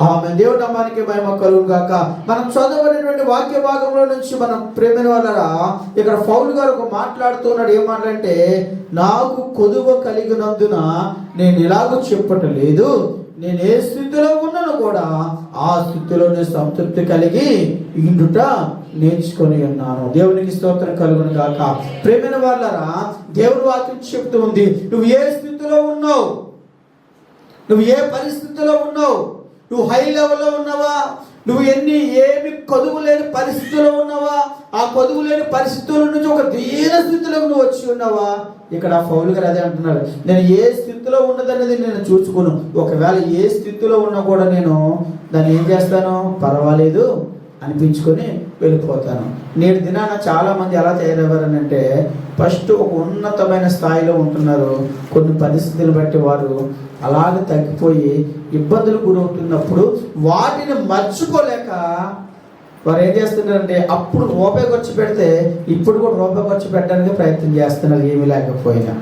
ఆమె దేవుడు నామానికి మహిమ కలుగు గాక. మనం చదవబడినటువంటి వాక్య భాగంలో నుంచి మనం ప్రేమైన వాళ్ళరా ఇక్కడ ఫౌల్ గారు ఒక మాట్లాడుతున్నాడు ఏం మాట్లాడంటే నాకు కొదువ కలిగినందున నేను ఎలాగో చెప్పటం లేదు నేను ఏ స్థితిలో ఉన్నాను కూడా ఆ స్థితిలోనే సంతృప్తి కలిగి ఇండుట నేర్చుకొని ఉన్నాను. దేవునికి స్తోత్రం కలుగును గాక. ప్రేమైన వాళ్ళరా దేవుని వాక్యం చెప్తూ ఉంది నువ్వు ఏ స్థితిలో ఉన్నావు? నువ్వు ఏ పరిస్థితిలో ఉన్నావు? నువ్వు హై లెవెల్లో ఉన్నావా? నువ్వు ఎన్ని ఏమి కొదువు లేని పరిస్థితుల్లో ఉన్నావా? ఆ కొదువు లేని పరిస్థితుల నుంచి ఒక దీన స్థితిలోకి నువ్వు వచ్చి ఉన్నావా? ఇక్కడ పౌలు గారు అదే అంటున్నారు నేను ఏ స్థితిలో ఉన్నదనేది నేను చూసుకోను. ఒకవేళ ఏ స్థితిలో ఉన్నా కూడా నేను దాన్ని ఏం చేస్తాను? పర్వాలేదు. అనిపించుకొని వెళ్ళిపోతాను. నేటి దినాన చాలా మంది ఎలా తయారయ్యారనంటే ఫస్ట్ ఒక ఉన్నతమైన స్థాయిలో ఉంటున్నారు. కొన్ని పరిస్థితులు బట్టి వారు అలాగే తగ్గిపోయి ఇబ్బందులు గురవుతున్నప్పుడు వాటిని మర్చిపోలేక వారు ఏం చేస్తున్నారంటే అప్పుడు రూపాయి ఖర్చు పెడితే ఇప్పుడు కూడా రూపాయి ఖర్చు పెట్టడానికి ప్రయత్నం చేస్తున్నారు ఏమీ లేకపోయినా.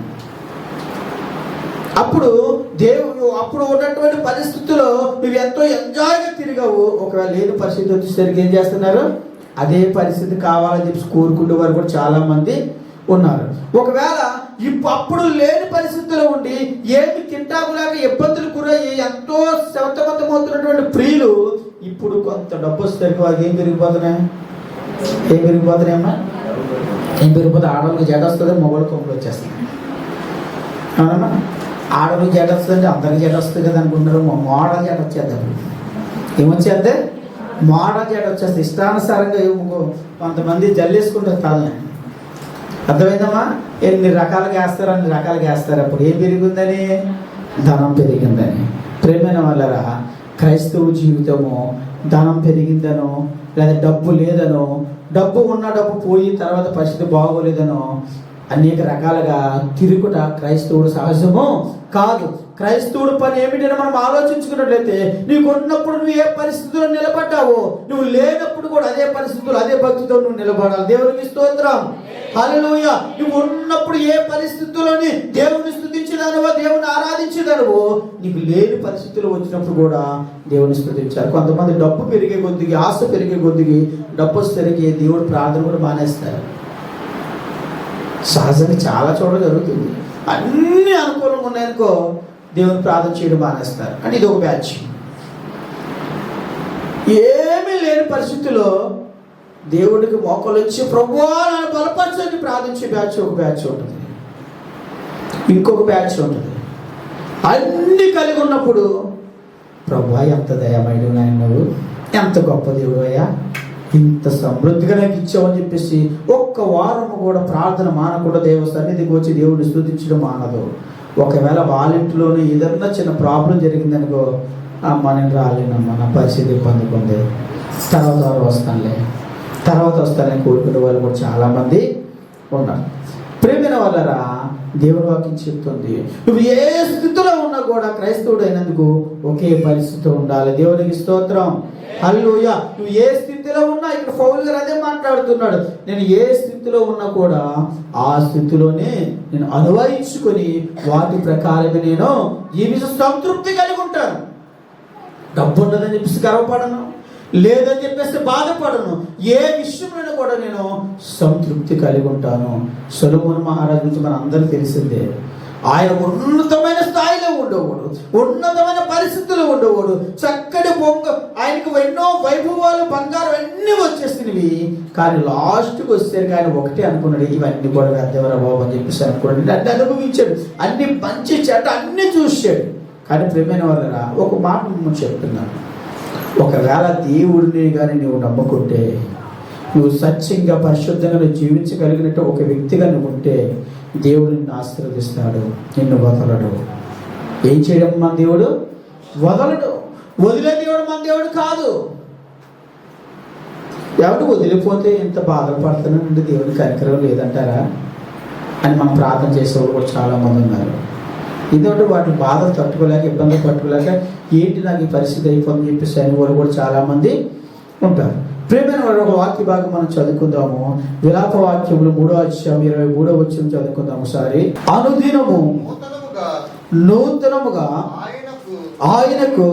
అప్పుడు దేవుడు అప్పుడు ఉన్నటువంటి పరిస్థితుల్లో నువ్వు ఎంతో ఎంజాయ్గా తిరిగావు. ఒకవేళ లేని పరిస్థితి వచ్చేసరికి ఏం చేస్తున్నారు? అదే పరిస్థితి కావాలని చెప్పి కోరుకునే వారు కూడా చాలామంది ఉన్నారు. ఒకవేళ ఇప్పుడు అప్పుడు లేని పరిస్థితుల్లో ఉండి ఏమి తింటాకు ఇబ్బందులు గురయ్యి ఎంతో శవతమతమవుతున్నటువంటి ప్రియులు ఇప్పుడు కొంత డబ్బు వస్తారు అది ఏం పెరిగిపోతున్నాయి? ఏం పెరిగిపోతున్నాయమ్మా ఏం పెరిగిపోతే ఆడవాళ్ళకి జడ వస్తుంది మొబైల్ కొంపలు వచ్చేస్తాయి. అవునమ్మా? ఆడవాళ్ళకి జడ వస్తుంది అందరికి జడ వస్తుంది కదా అనుకుంటున్నారు. మా మోడల్ జడ అప్పుడు. ఏమొచ్చేద్దే మోడల్ జడ వచ్చేస్తే ఇష్టానుసారంగా కొంతమంది జల్లేసుకుంటారు తలని అర్థమైందమ్మా? ఎన్ని రకాలుగా వేస్తారు అన్ని రకాలుగా వేస్తారు అప్పుడు ఏం పెరిగిందని? ధనం పెరిగిందని. ప్రేమైన వాళ్ళరా క్రైస్తవ జీవితము ధనం పెరిగిందనో లేదా డబ్బు లేదనో డబ్బు ఉన్న డబ్బు పోయి తర్వాత పరిస్థితి బాగోలేదనో అనేక రకాలుగా తిరుగుట క్రైస్తవుడు సహజము కాదు. క్రైస్తవుడు పని ఏమిటని మనం ఆలోచించుకున్నట్లయితే నీకు ఉన్నప్పుడు నువ్వు ఏ పరిస్థితుల్లో నిలబడ్డావో నువ్వు లేనప్పుడు కూడా అదే పరిస్థితులు అదే భక్తితో నువ్వు నిలబడాలి. దేవునికి స్తోత్రం. హలోయ నువ్వు ఉన్నప్పుడు ఏ పరిస్థితుల్లోని దేవుని స్థుతించదానివో దేవుని ఆరాధించదానివో నీకు లేని పరిస్థితులు వచ్చినప్పుడు కూడా దేవుని స్థుతించారు కొంతమంది డబ్బు పెరిగే కొద్దికి ఆశ పెరిగే కొద్దికి డబ్బు వస్తే దేవుడు ప్రార్థన కూడా మానేస్తారు. సహజంగా చాలా చోట్ల జరుగుతుంది. అన్ని అనుకూలంగా ఉన్నాయనుకో దేవుని ప్రార్థన చేయడం మానేస్తారు. అంటే ఇది ఒక బ్యాచ్. ఏమీ లేని పరిస్థితిలో దేవుడికి మోకలు వచ్చి ప్రభువాలను నన్ను బలపరచని ప్రార్థించే బ్యాచ్ ఒక బ్యాచ్ ఉంటుంది. ఇంకొక బ్యాచ్ ఉంటుంది. అన్ని కలిగి ఉన్నప్పుడు ప్రభువా ఎంత దయమైడు నాయన నువ్వు ఎంత గొప్ప దేవుడు అయ్యా ఇంత సమృద్ధిగా నాకు ఇచ్చావని చెప్పేసి ఒక్క వారం కూడా ప్రార్థన మానకుండా దేవ సన్నిధికి వచ్చి దేవుడిని స్థుతించడం మానదు. ఒకవేళ వాళ్ళ ఇంట్లోనే ఏదన్నా చిన్న ప్రాబ్లం జరిగిందనుకో అమ్మ నేను రాలేనమ్మా నా పరిస్థితి ఇబ్బంది ఉంది. తర్వాత వస్తానులే. తర్వాత వస్తానని కోరుకునే వాళ్ళు కూడా చాలామంది ఉన్నారు. ప్రేమైన వాళ్ళరా దేవుని వాక్యం చెప్తుంది. నువ్వు ఏ స్థితిలో ఉన్నా కూడా క్రైస్తవుడు అయినందుకు ఒకే పరిస్థితి ఉండాలి. దేవునికి స్తోత్రం. హల్లూయ నువ్వు ఏ స్థితిలో ఉన్నా ఇక్కడ ఫౌల్ గారు అదే మాట్లాడుతున్నాడు. నేను ఏ స్థితిలో ఉన్నా కూడా ఆ స్థితిలోనే నేను అనువయించుకొని వాటి ప్రకారమే నేను జీవిత సంతృప్తి కలిగి ఉంటాను. డబ్బు ఉండదని చెప్పేసి గర్వపడను. లేదని చెప్పేసి బాధపడను. ఏ విషయంలో కూడా నేను సంతృప్తి కలిగి ఉంటాను. సొలమోన్ మహారాజు గురించి మన అందరూ తెలిసిందే ఆయన ఉన్నతమైన స్థాయిలో ఉండేవాడు ఉన్నతమైన పరిస్థితుల్లో ఉండేవాడు. చక్కటి బొంగ ఆయనకు ఎన్నో వైభవాలు బంగారం అన్నీ వచ్చేసినవి. కానీ లాస్ట్కి వచ్చేసరికి ఆయన ఒకటే అనుకున్నాడు ఇవన్నీ కూడా వ్యర్థమరా బాబు అని చెప్పేసి అనుకున్నాడు. అన్ని అనుభవించాడు అన్ని మంచి చెడ్డ అన్ని చూశాడు. కానీ ప్రేమైన వాళ్ళరా ఒక మాట చెప్తున్నాను. ఒకవేళ దేవుడిని కానీ నువ్వు నమ్ముకుంటే నువ్వు సత్యంగా పరిశుద్ధంగా జీవించగలిగినట్టు ఒక వ్యక్తిగా నువ్వు ఉంటే దేవుడు నిన్ను ఆశీర్వదిస్తాడు నిన్ను వదలడు. ఏం చేయడం మన దేవుడు? వదలడు. వదిలే దేవుడు మన దేవుడు కాదు. ఎవడు వదిలిపోతే ఎంత బాధపడుతున్నానంటే దేవుడి కనికరం లేదంటారా? అని మనం ప్రార్థన చేసేవాళ్ళు కూడా చాలా మంది ఉన్నారు. ఇదొకటి వాటి బాధలు తట్టుకోలేక ఇబ్బందులు తట్టుకోలేక ఏంటి నాకు ఈ పరిస్థితి అయిపోతుందని చెప్పేసి అని వాళ్ళు కూడా చాలా మంది ఉంటారు. ప్రేమైన వాడు ఒక వాక్య భాగం మనం చదువుకుందాము. విలాప వాక్యములు మూడో అధ్యాయం ఇరవై మూడో వచ్చిన చదువుకుందాము ఒకసారి. అనుదినము నూతనముగా ఆయనకు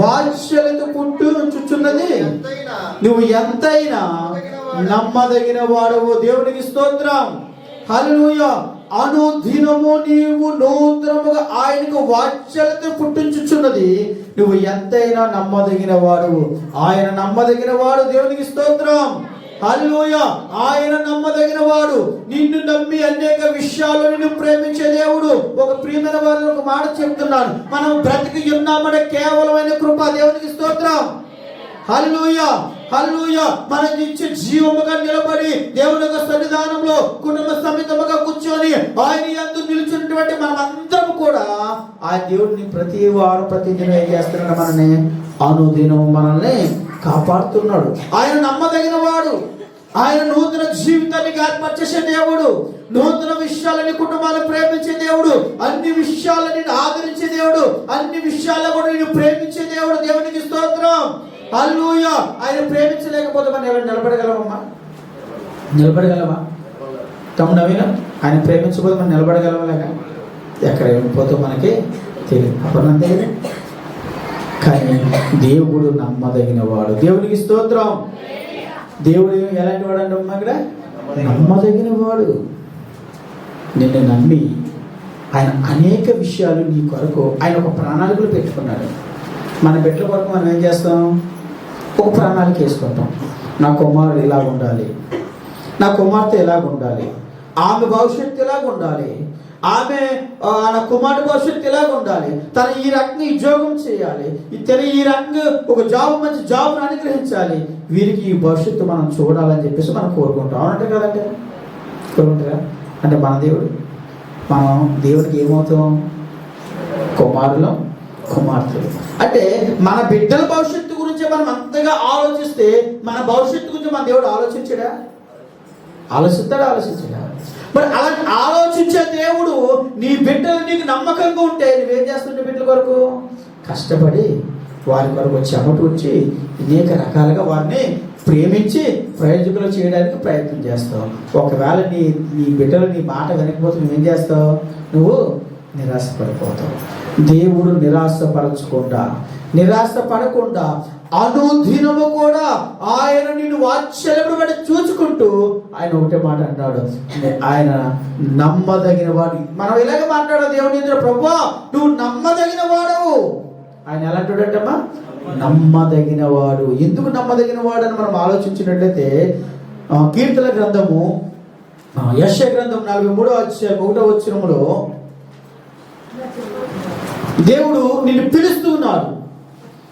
వాత్సల్యత పుట్టు చుచున్నది నువ్వు ఎంతైనా నమ్మదగిన వాడవు దేవునికి స్తోత్రం. హల్లెలూయా. అనుదినము నీవు నూతనముగా ఆయనకు వాత్సల్యత పుట్టించుచున్నది. నువ్వు ఎంతైనా నమ్మదగిన వాడు ఆయన నమ్మదగిన వాడు దేవునికి స్తోత్రం. హల్లెలూయా. ఆయన నమ్మదగిన వాడు నిన్ను నమ్మి అనేక విషయాలు నిన్ను ప్రేమించే దేవుడు. ఒక ప్రియమైన వారిని ఒక మాట చెప్తున్నాను. మనం బ్రతికి ఉన్నామనే కేవలమైన కృప దేవునికి స్తోత్రం. హల్లుయ హల్లుయ మన ఇచ్చే జీవముగా నిలబడి దేవుని యొక్క సన్నిధానంలో కుటుంబ సమేతముగా కూర్చొని ఆయన ఎందు నిలుచున్నటువంటి మనం అందరం కూడా ఆ దేవుడిని ప్రతి వారం ప్రతి దినం ఏం చేస్తున్నాడు మనల్ని? అనుదినం మనల్ని కాపాడుతున్నాడు. ఆయన నమ్మదగిన వాడు. ఆయన నూతన జీవితాన్ని ఏర్పరిచేసే దేవుడు. నూతన విషయాలని కుటుంబాలను ప్రేమించే దేవుడు. అన్ని విషయాలని ఆదరించే దేవుడు. అన్ని విషయాల్లో కూడా నేను ప్రేమించే దేవుడు. దేవునికి స్తోత్రం. అల్లుయో ఆయన ప్రేమించలేకపోతే మనం ఎవరు నిలబడగలమమ్మా? నిలబడగలమా? తమ్ముడు నవీన ఆయన ప్రేమించకపోతే మనం నిలబడగలమలేక ఎక్కడ వెళ్ళిపోతే మనకి తెలియదు అప్పుడు అంతే కదా కానీ దేవుడు నమ్మదగిన వాడు. దేవునికి స్తోత్రం. దేవుడు ఎలాంటి వాడు అంటాం ఇక్కడ? నమ్మదగిన వాడు. నిన్ను నమ్మి ఆయన అనేక విషయాలు నీ కొరకు ఆయన ఒక ప్రణాళికలు పెట్టుకున్నాడు. మన బిడ్డల కొరకు మనం ఏం చేస్తాం? ఒక ప్రణాళిక వేసుకుంటాం. నా కుమారుడు ఇలా ఉండాలి. నా కుమార్తె ఎలాగ ఉండాలి. ఆమె భవిష్యత్తు ఎలాగ ఉండాలి. ఆమె ఆ, నా కుమారుడు భవిష్యత్తు ఎలాగ ఉండాలి. తను ఈ రకంగా ఉద్యోగం చేయాలి. తను ఈ రకంగా ఒక జాబ్ మంచి జాబ్ను అనుగ్రహించాలి. వీరికి ఈ భవిష్యత్తు మనం చూడాలని చెప్పేసి మనం కోరుకుంటాం. అవునంటే కదండి? కోరుకుంటారా? అంటే మన దేవుడు. మనం దేవుడికి ఏమవుతాం? కుమారులం కుమార్తెలు. అంటే మన బిడ్డల భవిష్యత్తు గురించి మనం అంతగా ఆలోచిస్తే మన భవిష్యత్తు గురించి మన దేవుడు ఆలోచించడా? ఆలోచిస్తాడా ఆలోచించడా? మరి అలా ఆలోచించే దేవుడు నీ బిడ్డలు నీకు నమ్మకంగా ఉంటే నువ్వేం చేస్తుంటే బిడ్డల కొరకు? కష్టపడి వారి కొరకు చెమటూర్చి వచ్చి అనేక రకాలుగా వారిని ప్రేమించి ప్రయోజకులు చేయడానికి ప్రయత్నం చేస్తావు. ఒకవేళ నీ నీ బిడ్డలు నీ మాట వినకపోతే నువ్వేం చేస్తావు? నువ్వు నిరాశపడిపోతావు. దేవుడు నిరాశపరచకుండా నిరాశపడకుండా అనుదినము కూడా ఆయన నిన్ను వాత్సల్యమును బట్టి చూసుకుంటూ ఆయన ఒకటే మాట అంటాడు. ఆయన నమ్మదగిన వాడు. మనం ఇలాగ మాట్లాడదు దేవుని ప్రభా నువ్వు నమ్మదగిన వాడవు. ఆయన ఎలా అంటాడంటమ్మా? నమ్మదగిన వాడు. ఎందుకు నమ్మదగిన వాడు అని మనం ఆలోచించినట్లయితే కీర్తన గ్రంథము యశ గ్రంథం నలభై మూడో అధ్యాయం ఒకటో వచ్చినములో దేవుడు నిన్ను పిలుస్తూ ఉన్నాడు.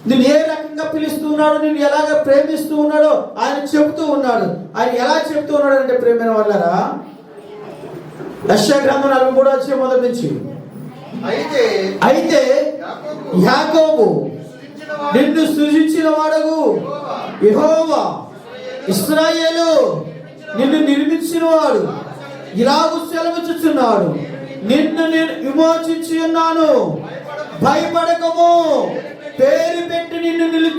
నిన్ను ఏ రకంగా పిలుస్తూ ఉన్నాడు నిన్ను ఎలాగ ప్రేమిస్తూ ఉన్నాడో ఆయన చెబుతూ ఉన్నాడు. ఆయన ఎలా చెబుతూ ఉన్నాడు అంటే ప్రేమైన వాళ్ళరా? యశ గ్రంథం నలభై మూడో వచ్చే మొదటి నుంచి. అయితే అయితే యాకోబు నిన్ను సృజించిన వాడగు. యెహోవా ఇస్రాయేలు నిన్ను నిర్మించిన వాడు ఇలాగు సెలవుచుచున్నాడు నిన్ను నేను విమోచించి ఉన్నాను. భయపడకము. పేరు పెట్టి నిన్ను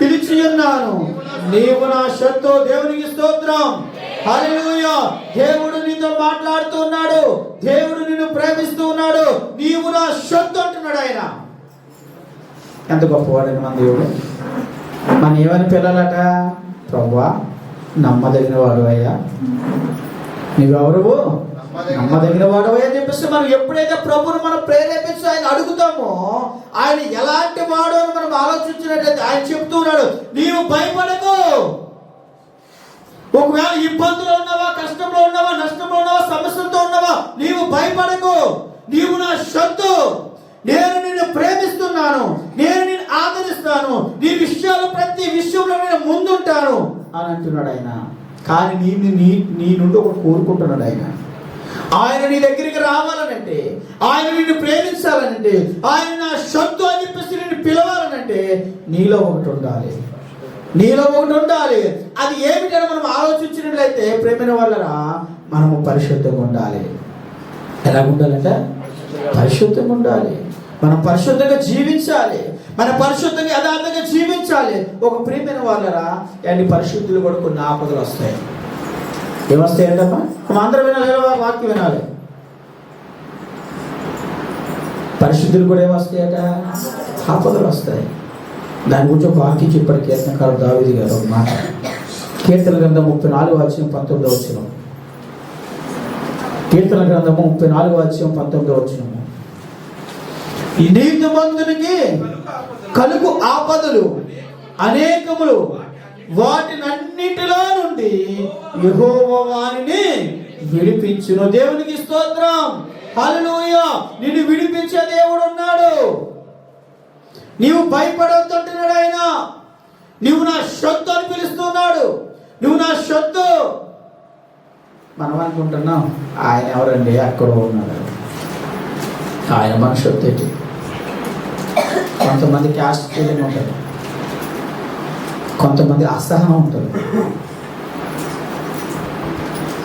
పిలిచి ఉన్నాను. నీవు నా శత్రు దేవునికి స్తోత్రం. హల్లెలూయా. దేవుడు నీతో మాట్లాడుతూ ఉన్నాడు దేవుడు నిన్ను ప్రేమిస్తూ ఉన్నాడు నీవు నా శత్రు అంటున్నాడు ఆయన. ఎంత గొప్పవాడని మన దేవుడు. మన ఏమని పిల్లలట? ప్రభువా నమ్మదగిన వాడు అయ్యా. నీవెవరువు? నమ్మదగిన వాడవే అని చెప్పేసి మనం ఎప్పుడైతే ప్రభుని మనం ప్రేరేపించి ఆయన అడుగుతామో ఆయన ఎలాంటి వాడు అని మనం ఆలోచించినట్లయితే ఆయన చెప్తూ ఉన్నాడు నీవు భయపడకు. ఒకవేళ ఇబ్బందులో ఉన్నావా కష్టంలో ఉన్నావా నష్టంలో ఉన్నావా సమస్యలతో ఉన్నావా నీవు భయపడకు. నీవు నా శత్రు నేను నిన్ను ప్రేమిస్తున్నాను. నేను నిన్ను ఆదరిస్తాను. నీ విషయాలు ప్రతి విషయంలో నేను ముందుంటాను అని అంటున్నాడు ఆయన. కానీ నీ నీ నీ నుండి ఒకటి కోరుకుంటున్నాడు ఆయన. ఆయన నీ దగ్గరికి రావాలనంటే ఆయన నిన్ను ప్రేమించాలనంటే ఆయన నా శత్రు అని చెప్పేసి నిన్ను పిలవాలనంటే నీలో ఒకటి ఉండాలి. నీలో ఒకటి ఉండాలి. అది ఏమిటని మనం ఆలోచించినట్లయితే ప్రేమిన వాళ్ళరా మనము పరిశుద్ధంగా ఉండాలి. ఎలా ఉండాలంట? పరిశుద్ధంగా ఉండాలి. మనం పరిశుద్ధంగా జీవించాలి. మన పరిశుద్ధంగా యథార్థంగా జీవించాలి. ఒక ప్రియమైన వాళ్ళరా అండ్ పరిశుద్ధులు కూడా కొన్ని ఆపదలు వస్తాయి. ఏమొస్తాయి ఏంటమ్మా అందరం వినాలి వాక్యం వినాలి? పరిశుద్ధులు కూడా ఏమొస్తాయట ఆపదలు వస్తాయి. దాని గురించి ఒక వాక్యం చెప్పారు కీర్తనకారు దావిది గారు ఒక మాట. కీర్తన గ్రంథం ముప్పై నాలుగు వచ్చిన పంతొమ్మిదో వచ్చిన కీర్తన గ్రంథము ముప్పై నాలుగు వచ్చిన పంతొమ్మిదో వచ్చిన నీతి మందునికి కలుగు ఆపదలు అనేకములు వాటినన్నిటిలో నుండి యెహోవా వారిని విడిపించును. దేవునికి స్తోత్రం. హల్లెలూయా. నిన్ను విడిపించే దేవుడు ఉన్నాడు. నీవు భయపడవద్దంటున్నాడు ఆయన నువ్వు నా సొత్తు అని పిలుస్తున్నాడు. నువ్వు నా సొత్తు. మనం అనుకుంటున్నాం ఆయన ఎవరండి? అక్కడ ఉన్నాడు. ఆయన మన శత్తు కొంతమంది క్యాస్ట్ ఫీలింగ్ ఉంటుంది. కొంతమంది అసహనం ఉంటుంది.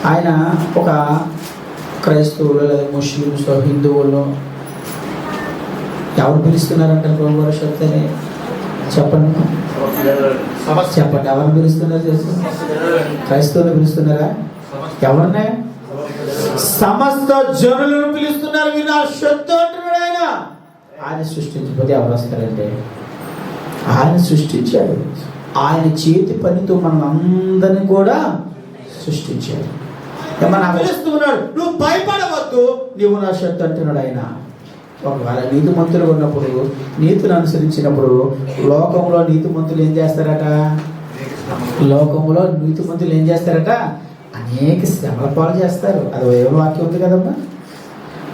ఆయన ఒక క్రైస్తవులు లేదా ముస్లిమ్స్ హిందువులు ఎవరు పిలుస్తున్నారంటే ప్రభు అని చెప్పండి. సమస్య చెప్పండి. ఎవరిని పిలుస్తున్నారు తెలుసు? క్రైస్తవులు పిలుస్తున్నారా? ఎవరినే సమస్త జనులను పిలుస్తున్నారు మీరు నా అంటున్నాడు ఆయన. ఆయన సృష్టించకపోతే ఎవరు వస్తారంటే ఆయన సృష్టించాడు. ఆయన చేతి పనితో మనం అందరిని కూడా సృష్టించాడు. ఏమన్నా నువ్వు భయపడవద్దు. నువ్వు నా శత్రు అంటున్నాడు ఆయన ఒకవేళ నీతిమంతులు ఉన్నప్పుడు నీతిని అనుసరించినప్పుడు లోకంలో నీతిమంతులు ఏం చేస్తారట? లోకంలో నీతిమంతులు ఏం చేస్తారట? అనేక శ్రమల పాలు చేస్తారు. అది ఏమో వాక్యం ఉంది కదమ్మా.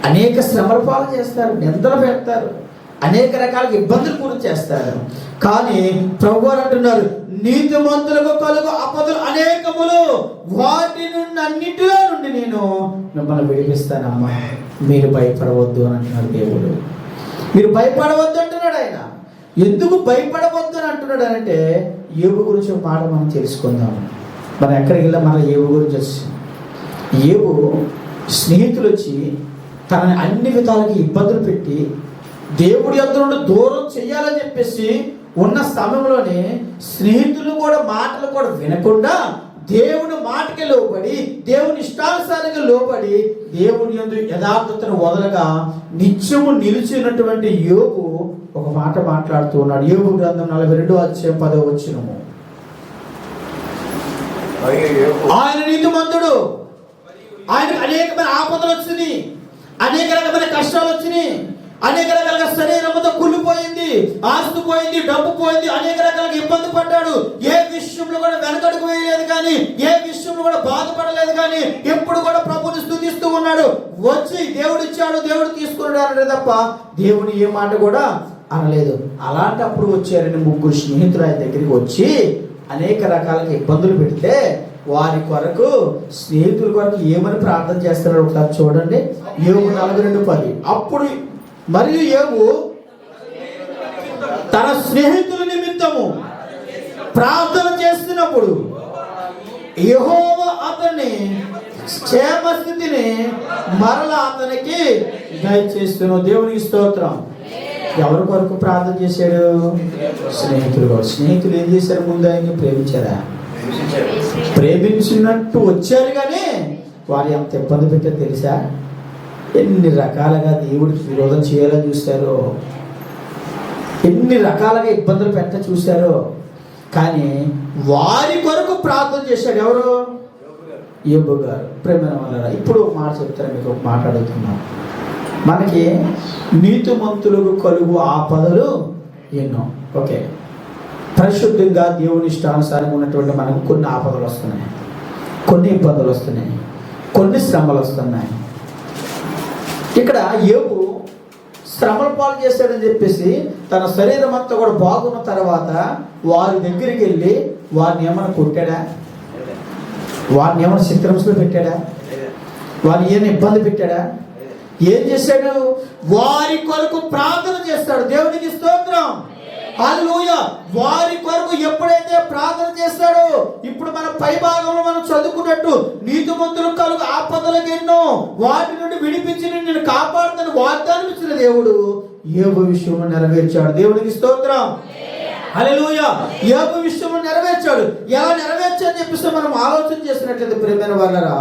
అనేక శ్రమల పాలు చేస్తారు. నిందలు పెడతారు. అనేక రకాల ఇబ్బందులు గురి చేస్తారు. కానీ ప్రభు అంటున్నారు అంటున్నారు నీతిమంతులకు కలుగు అపదలు అనేకములు వాటి నుండి అన్నిటిలో నుండి నేను మిమ్మల్ని విడిపిస్తానమ్మా మీరు భయపడవద్దు అని అంటున్నాడు దేవుడు. మీరు భయపడవద్దు అంటున్నాడు ఆయన. ఎందుకు భయపడవద్దు అని అంటున్నాడు అంటే ఏవు గురించి మాట మనం తెలుసుకుందాం. మనం ఎక్కడికి వెళ్ళా? మన ఏవు గురించి వచ్చింది ఏవు స్నేహితులు వచ్చి తనని అన్ని విధాలకి ఇబ్బందులు పెట్టి దేవుడి యొద్ద నుండి దూరం చేయాలని చెప్పేసి ఉన్న సమయంలోనే స్నేహితులు కూడా మాటలు కూడా వినకుండా దేవుని మాటకి లోబడి దేవుని ఇష్టానుసారంగా లోబడి దేవుని యందు యథార్థతను వదలగా నిత్యము నిలిచినటువంటి యోగు ఒక మాట మాట్లాడుతూ ఉన్నాడు. యోగు గ్రంథం నలభై రెండు అధ్యాయం పదవ వచ్చినము ఆయన నీతిమంతుడు. ఆయనకు అనేకమైన ఆపదలు వచ్చినాయి. అనేక రకమైన కష్టాలు వచ్చినాయి. అనేక రకాలుగా శరీరంతో కుళ్ళిపోయింది ఆస్తు పోయింది డబ్బు పోయింది అనేక రకాలుగా ఇబ్బంది పడ్డాడు. ఏ విషయంలో కూడా వెనకడుగు వేయలేదు కానీ ఏ విషయంలో కూడా బాధపడలేదు కానీ ఎప్పుడు కూడా ప్రభుని స్థుతిస్తూ ఉన్నాడు. వచ్చి దేవుడు ఇచ్చాడు దేవుడు తీసుకున్నాడు అన్నాడు తప్ప దేవుని ఏ మాట కూడా అనలేదు. అలాంటప్పుడు వచ్చారని ముగ్గురు స్నేహితులు ఆయన దగ్గరికి వచ్చి అనేక రకాలుగా ఇబ్బందులు పెడితే వారి కొరకు స్నేహితుల కొరకు ఏమని ప్రార్థన చేస్తున్నాడు ఒకసారి చూడండి. ఏడు నలభై రెండు పది. అప్పుడు మరియు ఏవు తన స్నేహితుల నిమిత్తము ప్రార్థన చేస్తున్నప్పుడు యెహోవ అతన్ని క్షేమ స్థితిని మరల అతనికి దయచేస్తున్నావు దేవునికి స్తోత్రం. ఎవరి కొరకు ప్రార్థన చేశాడు? స్నేహితులు. స్నేహితులు ఏం చేశారు? ముందు ఆయన్ని ప్రేమించారా? ప్రేమించినట్టు వచ్చారు కానీ వారు ఎంత ఇబ్బంది పెట్టారు తెలుసా? ఎన్ని రకాలుగా దేవుడికి విరోధం చేయాలని చూశారో ఎన్ని రకాలుగా ఇబ్బందులు పెట్ట చూశారో కానీ వారి కొరకు ప్రార్థన చేశాడు ఎవరు? యోబు గారు. ప్రేమ వల్ల ఇప్పుడు ఒక మాట చెప్తాను మీకు ఒక మాట అడుగుతున్నాను మనకి నీతిమంతులకు కలుగు ఆపదలు ఎన్నో. ఓకే. పరిశుద్ధంగా దేవుని ఇష్టానుసారం ఉన్నటువంటి మనకు కొన్ని ఆపదలు వస్తున్నాయి. కొన్ని ఇబ్బందులు వస్తున్నాయి. కొన్ని శ్రమలు వస్తున్నాయి. ఇక్కడ ఏబు శ్రమల పాలు చేశాడని చెప్పేసి తన శరీరం అంతా కూడా బాగున్న తర్వాత వారి దగ్గరికి వెళ్ళి వారిని ఏమైనా కొట్టాడా? వారిని ఏమైనా చిత్రంలో పెట్టాడా? వారిని ఏమైనా ఇబ్బంది పెట్టాడా? ఏం చేశాడు? వారి కొరకు ప్రార్థన చేస్తాడు. దేవునికి స్తోత్రం. హల్లెలూయ వారి కొరకు ఎప్పుడైతే ప్రార్థన చేస్తాడో ఇప్పుడు మన పై భాగంలో మనం చదువుకున్నట్టు నీతిమంతులు కలుగు ఆపదలకు ఎన్నో వాటి నుండి విడిపించి నిన్ను కాపాడుతాను వాగ్దానం ఇచ్చిన దేవుడు ఏబు విషయంలో నెరవేర్చాడు. దేవుడికి స్తోత్రం. అలెలుయ యోబు విషయంలో నెరవేర్చాడు. ఎలా నెరవేర్చని చెప్పిస్తే మనం ఆలోచన చేసినట్లయితే ప్రేమైన వాళ్ళరా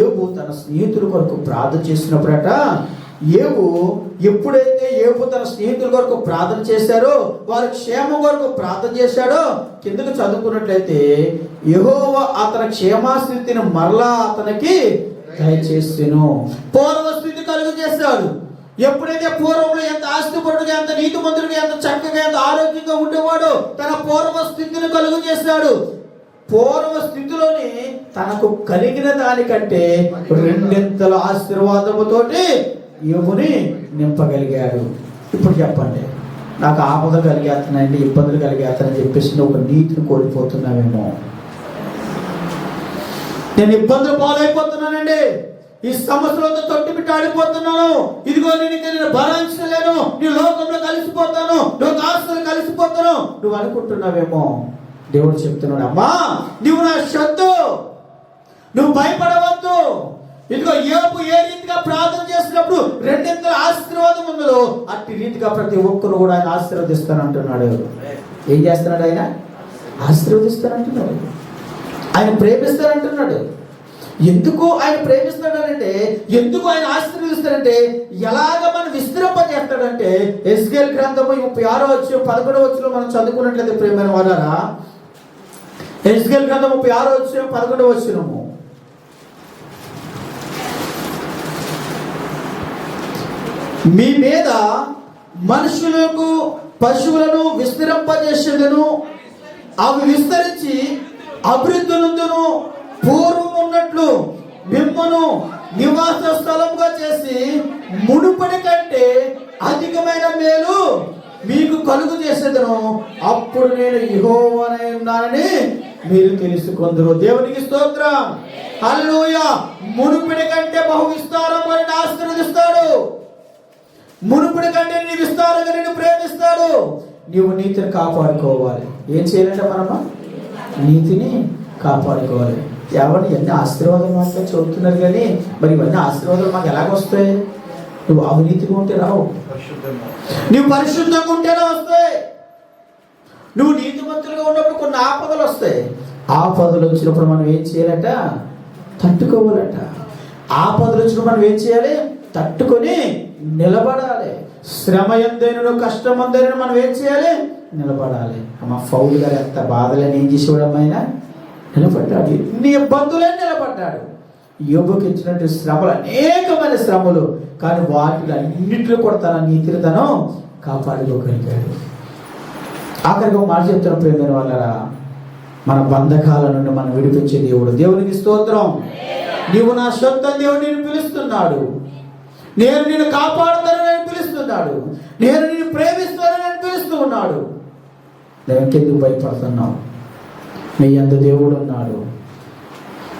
ఏబు తన స్నేహితుల కొరకు ప్రార్థన చేసినప్పుడట ఏవు ఎప్పుడైతే ఏవు తన స్నేహితుల కొరకు ప్రార్థన చేశారో వారి క్షేమం కొరకు ప్రార్థన చేశాడో కిందకు చదువుకున్నట్లయితే యహోవ అతని క్షేమాస్థితిని మరలా అతనికి దయచేసాను. పూర్వస్థితి కలుగు చేశాడు. ఎప్పుడైతే పూర్వంలో ఎంత ఆస్తిపరుడుగా ఎంత నీతిమంతుడిగా ఎంత చక్కగా ఎంత ఆరోగ్యంగా ఉండేవాడో తన పూర్వ స్థితిని కలుగు చేశాడు. పూర్వ స్థితిలోని తనకు కలిగిన దానికంటే రెండింతల ఆశీర్వాదముతోటి యోగుని నింపగలిగాడు. ఇప్పుడు చెప్పండి నాకు ఆపద కలిగేస్తున్నాయండి ఇబ్బందులు కలిగేస్తానని చెప్పేసి ఒక నీతిని కోల్పోతున్నావేమో. నేను ఇబ్బందులు పాలైపోతున్నానండి. ఈ సమస్యలతో తొట్టి ఆడిపోతున్నాను. ఇదిగో నేను ఇంకా నేను భరించలేను. నీ లోకంలో కలిసిపోతాను. నువ్వు ఆస్తులు కలిసిపోతాను. నువ్వు అనుకుంటున్నావేమో? దేవుడు చెప్తున్నాడు అమ్మా నువ్వు నా శత్రు. నువ్వు భయపడవద్దు. ఇదిగో ఏపు ఏ రీతిగా ప్రార్థన చేసినప్పుడు రెండింతల ఆశీర్వాదం ఉన్నదో అట్టి రీతిగా ప్రతి ఒక్కరు కూడా ఆయన ఆశీర్వదిస్తానంటున్నాడు ఏం చేస్తున్నాడు ఆయన? ఆశీర్వదిస్తానంటున్నాడు. ఆయన ప్రేమిస్తానంటున్నాడు. ఎందుకు ఆయన ప్రేమిస్తాడంటే ఎందుకు ఆయన ఆశీర్వదిస్తాడంటే ఎలాగ మనం విస్తరింపజేస్తాడంటే ఎస్గేల్ గ్రంథము ముప్పై ఆరో వచ్చి పదకొండవ వచ్చిలో మనం చదువుకున్నట్లయితే ప్రేమైన వాళ్ళారా ఎస్గేల్ గ్రంథం ముప్పై ఆరో వచ్చిన పదకొండవ వచ్చినము మీ మీద మనుషులకు పశువులను విస్తరింపజేసేదను అవి విస్తరించి అభివృద్ధి పూర్వం ఉన్నట్లు మిమ్మను నివాస స్థలముగా చేసి మునుపటి కంటే అధికమైన మేలు మీకు కలుగు చేసేదను. అప్పుడు నేను యెహోవానై ఉన్నానని మీరు తెలుసుకుందరు. దేవునికి స్తోత్రం. హల్లెలూయా. మునుపటి కంటే బహు అని ఆశీర్వదిస్తాడు మునుపుడు కంటే నీ విస్తారంగా నిన్ను ప్రేమిస్తాడు. నీవు నీతిని కాపాడుకోవాలి. ఏం చేయాలంటే మనమా నీతిని కాపాడుకోవాలి. ఎవరిని ఎన్ని ఆశీర్వాదం మాత్రం చదువుతున్నారు కానీ మరి ఇవన్నీ ఆశీర్వాదాలు మాకు ఎలాగొస్తాయి నువ్వు అవినీతిగా ఉంటే రావు. నువ్వు పరిశుద్ధంగా ఉంటేనే వస్తాయి? నువ్వు నీతిమంతులుగా ఉన్నప్పుడు కొన్ని ఆపదలు వస్తాయి. ఆపదలు వచ్చినప్పుడు మనం ఏం చేయాలట? తట్టుకోవాలట. ఆపదలు వచ్చినప్పుడు మనం ఏం చేయాలి? తట్టుకొని నిలబడాలి. శ్రమ ఎందైనను కష్టం ఎందైనా మనం ఏం చేయాలి? నిలబడాలి. అమ్మ ఫౌల్ గారు ఎంత బాధలని ఏం చేసేవాడు ఆయన నిలబడ్డాడు. ఎన్ని ఇబ్బందులే నిలబడ్డాడు. యోగుకి ఇచ్చినటువంటి శ్రమలు అనేకమైన శ్రమలు. కానీ వాటిలో అన్నింటిలో కూడా తన నీతిని తను కాపాడుకోగలిగాడు ఆఖరిగా మాట చెప్తున్న ప్రేమైన వాళ్ళరా. మన బంధకాల నుండి మనం విడిపించే దేవుడు. దేవునికి స్తోత్రం. నీవు నా సొంత దేవుడు నేను పిలుస్తున్నాడు. నేను నిన్ను కాపాడుతానని పిలుస్తున్నాడు. నేను నిన్ను ప్రేమిస్తానని పిలుస్తూ ఉన్నాడు దేవునికి భయపడుతున్నావు? నీ అంత దేవుడు ఉన్నాడు.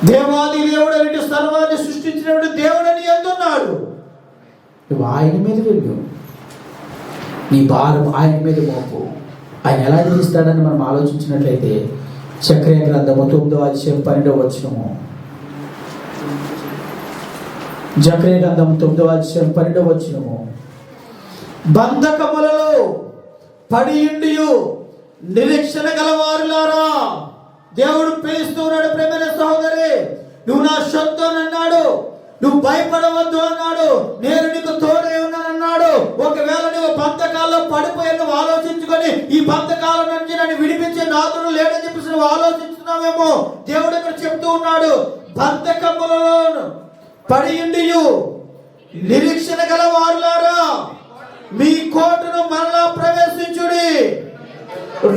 దేవాది దేవుడు అనేటి సర్వాన్ని సృష్టించినప్పుడు దేవుడు అని ఎందున్నాడు నువ్వు ఆయన మీద వెళ్ళు. నీ భారం ఆయన మీద మోపు. ఆయన ఎలా తీస్తాడని మనం ఆలోచించినట్లయితే చక్రయ గ్రంథము తొమ్మిదో అధ్యాయం పన్నెండవ వచ్చినము జక్రయ గంధం తొమ్మిదవ అధ్యాయం పన్నెండవ వచ్చినము బంధకములలో పడి ఉండియు నిరీక్షణ గలవారులారా. దేవుడు పిలుస్తూ ఉన్నాడు ప్రేమైన సహోదరి నువ్వు నా సొంతం అన్నాడు నువ్వు భయపడవద్దు అన్నాడు నేను నీకు తోడే ఉన్నానన్నాడు. ఒకవేళ నువ్వు బంధకాల్లో పడిపోయి నువ్వు ఆలోచించుకొని ఈ బంధకాల నుంచి నన్ను విడిపించే నాదుడు లేడని చెప్పేసి నువ్వు ఆలోచిస్తున్నావేమో దేవుడు ఇక్కడ చెప్తూ ఉన్నాడు బంధకములలో పడి నిరీక్షణ గల వారులారా మీ కోటను మరలా ప్రవేశించుడి.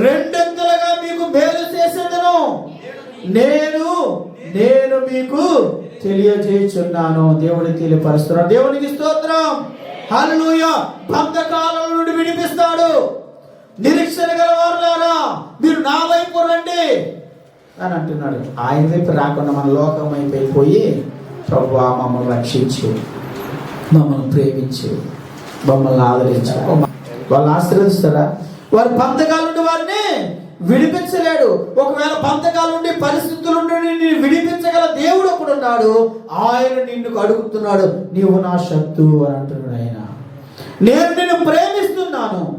రెండంతలుగా మీకు మేలు చేసేదను? నేను నేను మీకు తెలియజేయుచున్నాను. దేవుని తెలియపరుస్తున్నాను. దేవునికి స్తోత్రం. హల్లుయ బంధకాలం నుండి విడిపిస్తాడు. నిరీక్షణ గల వారులారా మీరు నా వైపు రండి. అని అంటున్నాడు. ఆయన వైపు రాకుండా మన లోకం వైపు అయిపోయి ప్రభు మమ్మల్ని రక్షించు. మమ్మల్ని ప్రేమించు. మమ్మల్ని ఆదరించు. వాళ్ళు ఆశ్రయిస్తారా వారి పంతకాల నుండి వారిని విడిపించలేడు. ఒకవేళ పంతకాల నుండి పరిస్థితుల నుండి నిన్ను విడిపించగల దేవుడు ఒకడు ఉన్నాడు. ఆయన నిన్ను అడుగుతున్నాడు. నీవు నా శత్రువు అని అంటున్నాడు ఆయన. నేను నిన్ను ప్రేమిస్తున్నాను.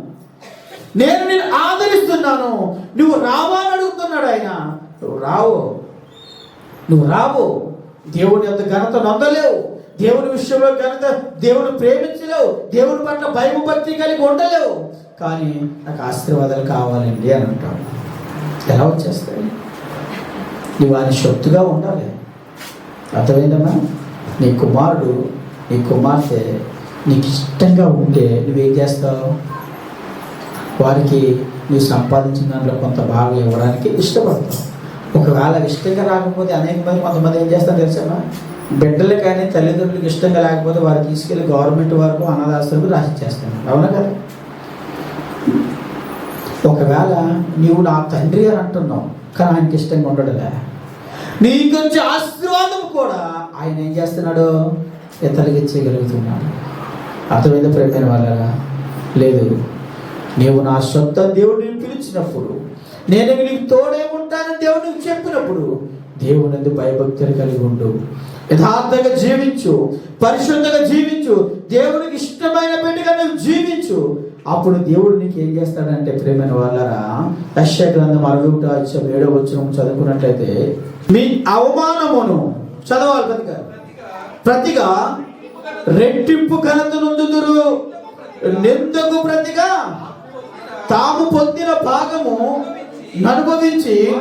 నేను నిన్ను ఆదరిస్తున్నాను. నువ్వు రావాలని అడుగుతున్నాడు ఆయన. నువ్వు రావు. నువ్వు రావు. దేవుని యొక్క ఘనత నొందలేవు. దేవుని విషయంలో ఘనత దేవుని ప్రేమించలేవు. దేవుని పట్ల భయం భక్తి కలిగి ఉండలేవు. కానీ నాకు ఆశీర్వాదాలు కావాలండి అని అంటాడు. ఎలా వచ్చేస్తాయి? నువ్వు ఆయన సొత్తుగా ఉండాలి. అర్థమైందమ్మా? నీ కుమారుడు నీ కుమార్తె నీకు ఇష్టంగా ఉంటే నువ్వేం చేస్తావు? వారికి నువ్వు సంపాదించిన దాంట్లో కొంత భాగం ఇవ్వడానికి ఇష్టపడతావు. ఒకవేళ ఇష్టంగా రాకపోతే అనేక మంది కొంతమంది ఏం చేస్తారు తెలుసా బిడ్డలు కానీ తల్లిదండ్రులకు ఇష్టంగా లేకపోతే వారు తీసుకెళ్ళి గవర్నమెంట్ వరకు అనాథాశ్రమకు రాసిచ్చేస్తాను అవునా కదా? ఒకవేళ నీవు నా తండ్రి అని అంటున్నావు కానీ ఆయనకి ఇష్టంగా ఉండడులే. నీ కొంచెం ఆశీర్వాదం కూడా ఆయన ఏం చేస్తున్నాడు? ఇతరులకు ఇచ్చేయగలుగుతున్నాడు. అర్థమైంది ప్రేమైన వాళ్ళగా లేదు. నీవు నా సొంత దేవుడిని పిలిచినప్పుడు నేను నీకు తోడే ఉంటానని దేవుడు నీకు చెప్పినప్పుడు దేవుని భయభక్తులు కలిగి ఉండు. యథార్థంగా జీవించు పరిశుద్ధంగా జీవించు దేవునికి ఇష్టమైన బిడ్డగా నువ్వు జీవించు. అప్పుడు దేవుడు నీకు ఏం చేస్తాడంటే ప్రేమైన వాళ్ళరా యశ గ్రంథం అరవై అధ్యాయం ఏడో వచ్చిన చదువుకున్నట్లయితే మీ అవమానమును చదవాలి ప్రతిగా. ప్రతిగా రెట్టింపు ఘనత నొందుదురు నిందకు ప్రతిగా తాము పొందిన భాగము అనుభవించి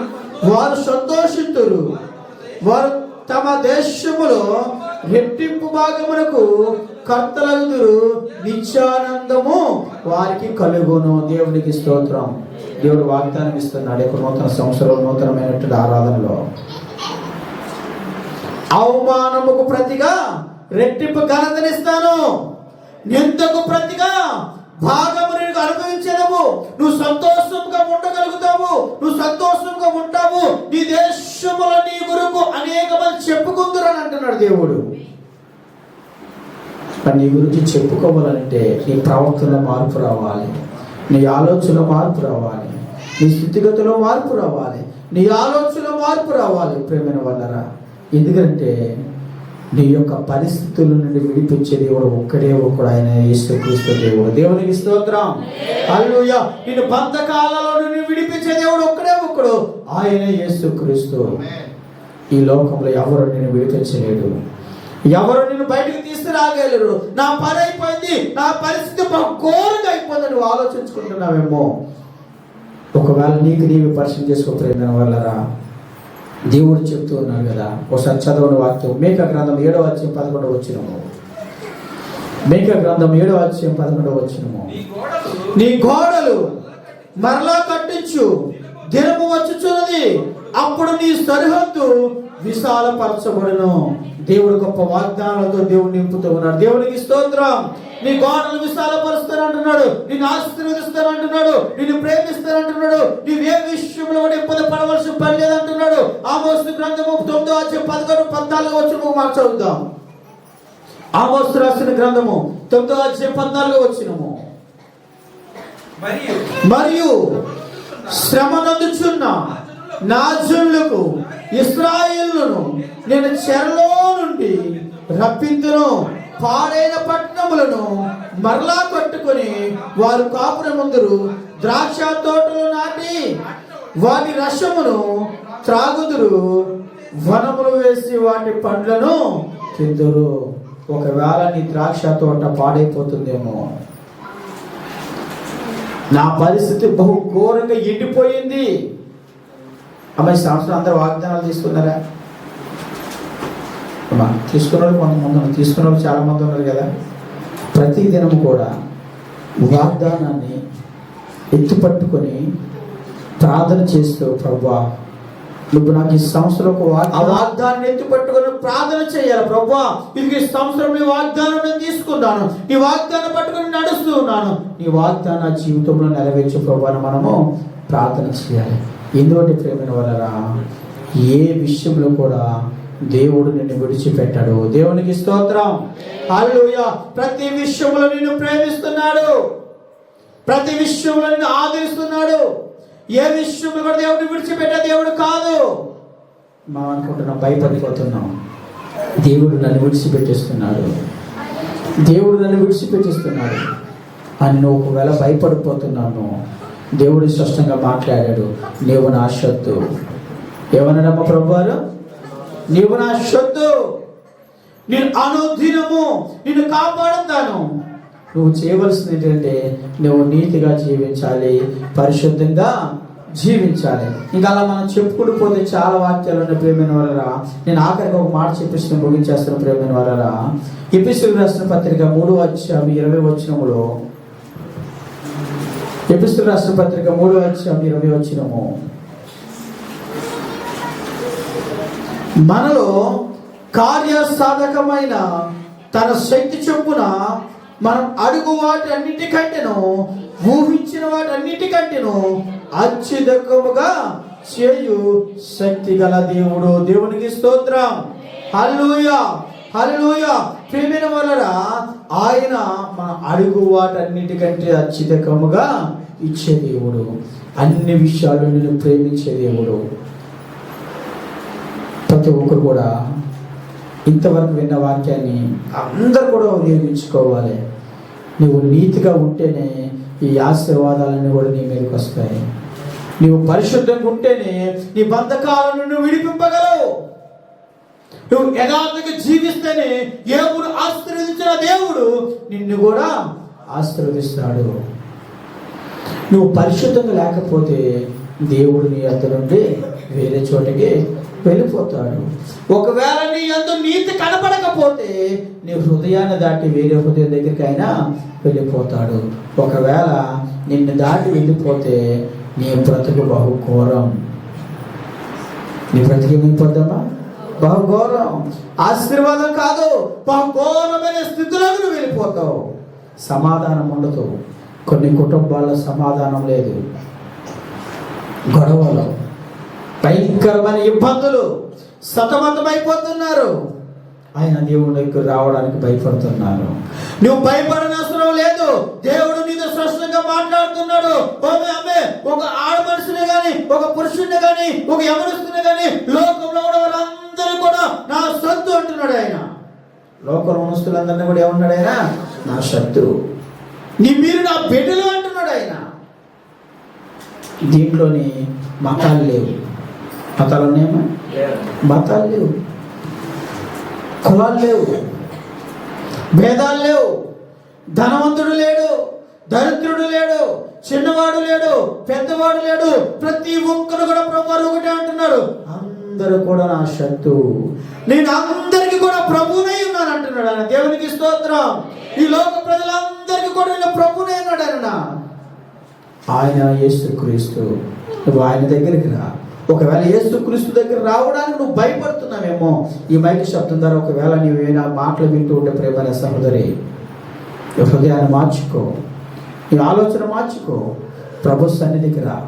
వారు సంతోషితురు వారు తమ దేశములో రెట్టింపు భాగమునకు కర్తలందరూ నిత్యానందము వారికి కలుగును. దేవునికి స్తోత్రం. దేవుడు వాగ్దానం ఇస్తున్నాడు. ఇప్పుడు నూతన సంవత్సరం నూతనమైనటువంటి ఆరాధనలో. అవమానముకు ప్రతిగా రెట్టింపు ఘనతనిస్తాను. నిందకు ప్రతిగా భాగము నీకు అనుభవించడము నువ్వు సంతోషంగా ఉండగలుగుతావు. నువ్వు సంతోషంగా ఉంటావు. నీ దేశముల నీ గురుకు అనేక మంది చెప్పుకుందురని అంటున్నాడు దేవుడు. మరి నీ గురించి చెప్పుకోవాలంటే నీ ప్రవర్తన మార్పు రావాలి. నీ ఆలోచనలో మార్పు రావాలి. నీ స్థితిగతిలో మార్పు రావాలి. నీ ఆలోచనలో మార్పు రావాలి ప్రేమైన వల్లరా ఎందుకంటే నీ యొక్క పరిస్థితుల నుండి విడిపించే దేవుడు ఒక్కడే ఒక్కడు ఆయన యేసుక్రీస్తు దేవుడు. దేవునికి స్తోత్రం. హల్లెలూయా. నిన్ను పంతకాలలో నుండి విడిపించే దేవుడు ఒక్కడే ఒక్కడు. ఆయన యేసుక్రీస్తు. ఈ లోకంలో ఎవరు నేను విడిపించలేడు ఎవరు నిన్ను బయటకు తీసుకురాగలరు? నా పని అయిపోయింది నా పరిస్థితి ఘోరంగా అయిపోయింది నువ్వు ఆలోచించుకుంటున్నావేమో? ఒకవేళ నీకు నీవు పరిచయం చేసుకోలేదని వాళ్ళరా దేవుడు చెప్తూ ఉన్నాడు కదా ఒకసారి చదవని వాక్యం. మేక గ్రంథం ఏడవ అధ్యాయం పదకొండవ వచ్చినము మేక గ్రంథం ఏడవ అధ్యాయం పదకొండవ వచ్చినము నీ గోడలు నీ గోడలు మరలా కట్టించు. దినము వచ్చుచున్నది. అప్పుడు నీ సరిహద్దు విశాలపరచబడును. దేవుడు గొప్ప వాగ్దానాలతో దేవుడు నింపుతూ ఉన్నాడు. దేవునికి స్తోత్రం. నీ గోడలు విశాలపరుస్తానంటున్నాడు నిన్ను ఆశీర్వదిస్తానంటున్నాడు. నిన్ను ప్రేమిస్తానంటున్నాడు నీవు ఏ విషయంలో కూడా ఇబ్బంది పడవలసిన పని లేదంటున్నాడు. ఆ మోస్తు గ్రంథము తొమ్మిదో వచ్చే పదకొండు పద్నాలుగు వచ్చిన మాట చదువుదాం ఆమోస్తు రాసిన గ్రంథము తొమ్మిదో వచ్చే పద్నాలుగు వచ్చినము మరియు మరియు శ్రమ నందుచున్న నా ఇస్రాయిల్ను నేను చెరలో నుండి రప్పింతును. పాడైన పట్టణములను మరలా కట్టుకొని వారు కాపుర ముందరు ద్రాక్ష తోటలు నాటి వాటి రసమును త్రాగుదురు. వనములు వేసి వాటి పండ్లను తిందురు. ఒకవేళ నీ ద్రాక్ష తోట పాడైపోతుందేమో. నా పరిస్థితి బహు ఘోరంగా ఎండిపోయింది. అమ్మాయి ఈ సంవత్సరం అందరూ వాగ్దానాలు తీసుకున్నారా అమ్మా తీసుకున్న వాళ్ళు కొంతమంది ఉన్నారు. తీసుకున్న వాళ్ళు చాలా మంది ఉన్నారు కదా. ప్రతి దినం కూడా వాగ్దానాన్ని ఎత్తుపట్టుకొని ప్రార్థన చేస్తూ ప్రభా నువ్వు నాకు ఈ సంవత్సరం ఆ వాగ్దానాన్ని ఎత్తిపట్టుకుని ప్రార్థన చేయాలి ప్రభా ఇది ఈ సంవత్సరం నీ వాగ్దానం నేను తీసుకున్నాను. నీ వాగ్దానం పట్టుకొని నడుస్తూ ఉన్నాను. నీ వాగ్దాన జీవితంలో నెరవేర్చే ప్రభాని మనము ప్రార్థన చేయాలి. ఎందుకంటే ప్రేమైన వలరా ఏ విషయంలో కూడా దేవుడు నిన్ను విడిచిపెట్టాడు. దేవునికి స్తోత్రం. హల్లెలూయా. ప్రతి విషయంలో నిన్ను ప్రేమిస్తున్నాడు. ప్రతి విషయంలో నిన్ను ఆదరిస్తున్నాడు. ఏ విషయంలో కూడా దేవుడిని విడిచిపెట్టే దేవుడు కాదు. మనం అనుకుంటున్నాం భయపడిపోతున్నాం. దేవుడు నన్ను విడిచిపెట్టేస్తున్నాడు. దేవుడు నన్ను విడిచిపెట్టేస్తున్నాడు. అని నువ్వు ఒకవేళ భయపడిపోతున్నాను దేవుడు స్పష్టంగా మాట్లాడాడు నీవు నా శొత్తు ఏమన్నాడమ్మ ప్రభువారు? నీవు నా శొత్తు నేను అనుదినము నిన్ను కాపాడుతాను. నువ్వు చేయవలసింది ఏంటంటే నువ్వు నీతిగా జీవించాలి పరిశుద్ధంగా జీవించాలి. ఇంకా అలా మనం చెప్పుకుంటూ పోతే చాలా వాక్యాలు ఉన్న ప్రేమైన వారరా. నేను ఆఖరికి ఒక మాట చెప్పేసి ముగించేస్తున్న ప్రేమైన వారరా. ఎపిసోడ్ రాసిన పత్రిక మూడు అధ్యాయం ఇరవై వచ్చినములో ఎపిసోడ్ రాష్ట్ర పత్రిక మూడో అధ్యాయం ఇరవై వచ్చినము మనలో కార్యసాధకమైన తన శక్తి చొప్పున మనం అడుగు వాటి అన్నిటికంటేను ఊహించిన వాటి అన్నిటికంటేను అత్యుదకముగా చేయు శక్తి గల దేవుడు. దేవునికి స్తోత్రం. హల్లుయా హలోయ ప్రేమిన వలన ఆయన మన అడుగు వాటన్నిటికంటే అత్యధికముగా ఇచ్చే దేవుడు. అన్ని విషయాలు నేను ప్రేమించే దేవుడు. ప్రతి ఒక్కరు కూడా ఇంతవరకు విన్న వాక్యాన్ని అందరు కూడా ఉపయోగించుకోవాలి. నువ్వు నీతిగా ఉంటేనే ఈ ఆశీర్వాదాలన్నీ కూడా నీ మీదకి వస్తాయి. నువ్వు పరిశుద్ధంగా ఉంటేనే నీ బంధకాలను నువ్వు విడిపింపగలవు. నువ్వు యథార్థంగా జీవిస్తేనే దేవుడు ఆశీర్వదించిన దేవుడు నిన్ను కూడా ఆశీర్వదిస్తాడు. నువ్వు పరిశుద్ధంగా లేకపోతే దేవుడు నీ అంత నుండి వేరే చోటకి వెళ్ళిపోతాడు. ఒకవేళ నీ అందు నీతి కనపడకపోతే నీ హృదయాన్ని దాటి వేరే హృదయం దగ్గరికి అయినా వెళ్ళిపోతాడు. ఒకవేళ నిన్ను దాటి వెళ్ళిపోతే నీ బ్రతుకు బహు ఘోరం నీ బ్రతికి బహుఘోరం ఆశీర్వాదం కాదు బహుఘోరమైన స్థితిలోకి నువ్వు వెళ్ళిపోతావు. సమాధానం ఉండదు. కొన్ని కుటుంబాల్లో సమాధానం లేదు. గొడవలు భయంకరమైన ఇబ్బందులు సతమతమైపోతున్నారు. ఆయన దేవుడికి రావడానికి భయపడుతున్నారు. నువ్వు భయపడనవసరం లేదు. దేవుడు నీతో స్పష్టంగా మాట్లాడుతున్నాడు. ఒక ఆడ మనుషుని కానీ ఒక పురుషుడిని కానీ ఒక యమనుస్తుని కానీ లో లోకంలో మనుషులందరినీ కూడా ఏమన్నాడు ఆయన? నా శత్రువు. నీ మీరు నా బిడ్డలు అంటున్నాడు ఆయన. దీంట్లోని మతాలు లేవు. మతాలు ఉన్నాయమ్మా మతాలు లేవు. కులాలు లేవు. భేదాలు లేవు. ధనవంతుడు లేడు. దరిద్రుడు లేడు. చిన్నవాడు లేడు. పెద్దవాడు లేడు. ప్రతి ఒక్కరు కూడా ప్రభు ఒకటే అంటున్నారు. అందరూ కూడా నా శత్రువు నేను అందరికి కూడా ప్రభునై ఉన్నాను అంటున్నాడు ఆయన. దేవునికి స్తోత్రం. ఈ లోక ప్రజలందరికీ కూడా నేను ప్రభునే ఉన్నాడు ఆయన. ఆయన యేసుక్రీస్తు నువ్వు ఆయన దగ్గరికి రా. ఒకవేళ యేసుక్రీస్తు దగ్గర రావడానికి నువ్వు భయపడుతున్నావేమో ఈ మైకి శబ్దం ద్వారా ఒకవేళ నీవేనా మాటలు వింటూ ఉంటే ప్రేమైన సహోదరి హృదయాన్ని మార్చుకో. నీ ఆలోచన మార్చుకో. ప్రభు సన్నిధికి రా.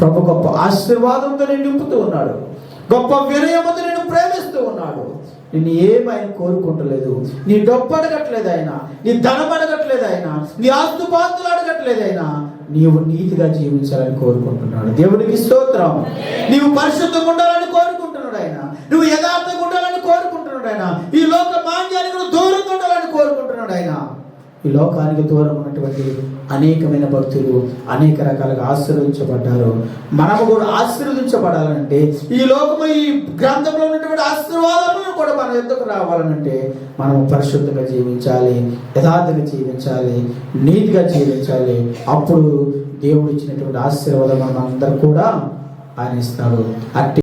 ప్రభు గొప్ప ఆశీర్వాదంతో నేను నింపుతూ ఉన్నాడు. గొప్ప వినయముతో నేను ప్రేమిస్తూ ఉన్నాడు. నేను ఏమి ఆయన కోరుకుంటలేదు. నీ డబ్బు అడగట్లేదు ఆయన నీ ధనం అడగట్లేదు ఆయన నీ ఆస్తుపాస్తులు అడగట్లేదు ఆయన. నీవు నీతిగా జీవించాలని కోరుకుంటున్నాడు. దేవునికి స్తోత్రం. నీవు పరిశుద్ధంగా ఉండాలని కోరుకుంటున్నాడు ఆయన. నువ్వు యథార్థంగా ఉండాలని కోరుకుంటున్నాడు ఆయన. ఈ లోక మాన్యానికి నువ్వు దూరంగా ఉండాలని కోరుకుంటున్నాడు ఆయన. ఈ లోకానికి దూరం ఉన్నటువంటి అనేకమైన భక్తులు అనేక రకాలుగా ఆశీర్వదించబడ్డారు. మనము కూడా ఆశీర్వదించబడాలంటే ఈ లోకము ఈ గ్రంథంలో ఉన్నటువంటి ఆశీర్వాదాలను కూడా మన ఎందుకు రావాలనంటే మనం పరిశుద్ధంగా జీవించాలి యథార్థంగా జీవించాలి నీతిగా జీవించాలి. అప్పుడు దేవుడు ఇచ్చినటువంటి ఆశీర్వాదం మనం అందరూ కూడా ఆయన ఇస్తాడు. అట్టి